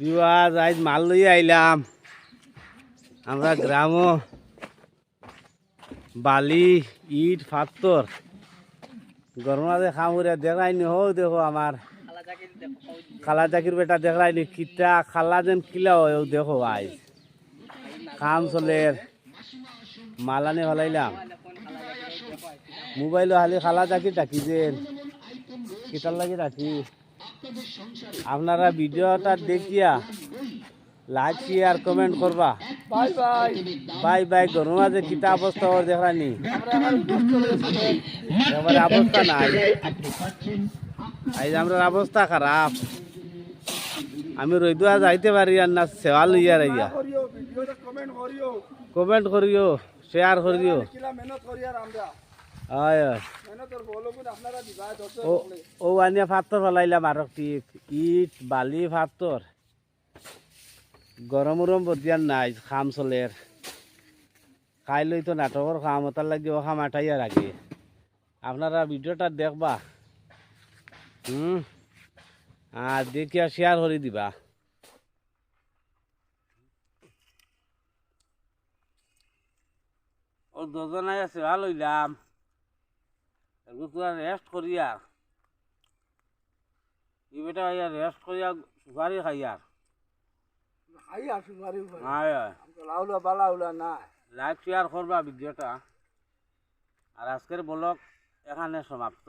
বিবাহ, আজ মাল লইয়া আইলাম। আমরা গ্রাম বালি, ইট, পাথর গরমাতে খামুরে দেখাইনি। হো দেখো আমার খালা চাকির বেটা দেখাইনি। কিটা খালা যেন কিলা হয় দেখো আজ কাম চলের মালানে ফেলাইলাম। মোবাইল হালি খালা চাকি ডাকি যেন। কিতার লাগি রাখি আপনারা ভিডিওটা দেখিয়া লাইক শেয়ার কমেন্ট করবা। বাই বাই বাই বাই গরমা যে কিতা অবস্থা ওর দেখানি এবারে অবস্থা নাই। আজ আমরা অবস্থা খারাপ। আমি রইদুয়া যাইতে পারি আর না সেবা লইয়া রাইয়া। করিও কমেন্ট করিও। কমেন্ট করিও শেয়ার করিও। ও আনিয়া পাথর ফেলাইলাম আর ইট, বালি পাথর গরম উরম বদিয়ান নাই, খাম চলের খাই লই তো নাটকর খাম ওটার লাগি ও খাম আটাইয়া রাখি আপনারা ভিডিওটা দেখবা। হুম। আর দেখিয়া শেয়ার করে দিবা। ও দুজনাই আছে, ভালো হইলাম। এগুলো তোরা রেস্ট করিয়া ই বেটা আইয়া রেস্ট করিয়া সুপারি খাইয়ার খাই সুপারি আয় লাউলা বালা উলা না লাইক শেয়ার করবা ভিডিওটা। আর আজকের ব্লগ এখানে সমাপ্ত।